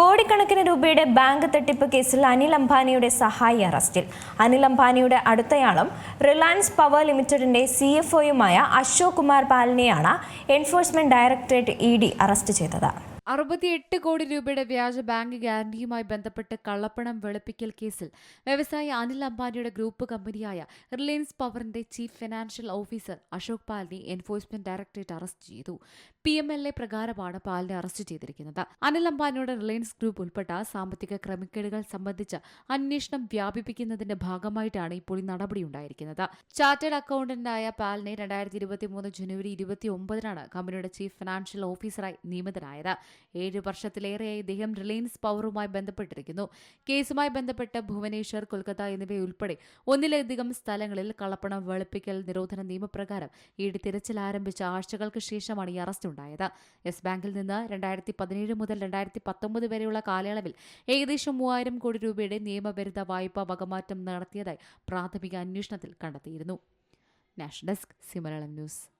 കോടിക്കണക്കിന് രൂപയുടെ ബാങ്ക് തട്ടിപ്പ് കേസിൽ അനിൽ അംബാനിയുടെ സഹായി അറസ്റ്റിൽ. അനിൽ അംബാനിയുടെ അടുത്തയാളും റിലയൻസ് പവർ ലിമിറ്റഡിന്റെ സി എഫ് ഒയുമായ Ashok Kumar പാലിനെയാണ് Enforcement Directorate E D arrest ചെയ്തത്. അറുപത്തിയെട്ട് കോടി രൂപയുടെ വ്യാജ ബാങ്ക് ഗ്യാരണ്ടിയുമായി ബന്ധപ്പെട്ട് കള്ളപ്പണം വെളുപ്പിക്കൽ കേസിൽ വ്യവസായി അനിൽ അംബാനിയുടെ ഗ്രൂപ്പ് കമ്പനിയായ റിലയൻസ് പവറിന്റെ ചീഫ് ഫിനാൻഷ്യൽ ഓഫീസർ അശോക് പാലിനെ എൻഫോഴ്സ്മെന്റ് ഡയറക്ടറേറ്റ് അറസ്റ്റ് ചെയ്തു. പി എം എൽ എ പ്രകാരമാണ് പാലിനെ അറസ്റ്റ് ചെയ്തിരിക്കുന്നത്. അനിൽ അംബാനിയുടെ റിലയൻസ് ഗ്രൂപ്പ് ഉൾപ്പെട്ട സാമ്പത്തിക ക്രമക്കേടുകൾ സംബന്ധിച്ച അന്വേഷണം വ്യാപിപ്പിക്കുന്നതിന്റെ ഭാഗമായിട്ടാണ് ഇപ്പോൾ ഈ നടപടിയുണ്ടായിരിക്കുന്നത് ചാർട്ടേഡ് അക്കൌണ്ടന്റായ പാലിനെ രണ്ടായിരത്തി ഇരുപത്തി മൂന്ന് ജനുവരി ഇരുപത്തി ഒമ്പതിനാണ് കമ്പനിയുടെ ചീഫ് ഫിനാൻഷ്യൽ ഓഫീസറായി നിയമിതനായത്. ഏഴ് വർഷത്തിലേറെയായി ഇദ്ദേഹം റിലയൻസ് പവറുമായി ബന്ധപ്പെട്ടിരിക്കുന്നു. കേസുമായി ബന്ധപ്പെട്ട് ഭുവനേശ്വർ കൊൽക്കത്ത എന്നിവയുൾപ്പെടെ ഒന്നിലധികം സ്ഥലങ്ങളിൽ കള്ളപ്പണം വെളുപ്പിക്കൽ നിരോധന നിയമപ്രകാരം ഇ തിരച്ചിൽ ആരംഭിച്ച ആഴ്ചകൾക്ക് ശേഷമാണ് ഈ അറസ്റ്റ് ഉണ്ടായത്. യെസ് ബാങ്കിൽ നിന്ന് രണ്ടായിരത്തി പതിനേഴ് മുതൽ രണ്ടായിരത്തി പത്തൊമ്പത് വരെയുള്ള കാലയളവിൽ ഏകദേശം മൂവായിരം കോടി രൂപയുടെ നിയമവിരുദ്ധ വായ്പാ വകമാറ്റം നടത്തിയതായി പ്രാഥമിക അന്വേഷണത്തിൽ കണ്ടെത്തിയിരുന്നു. National desk C Malayalam news.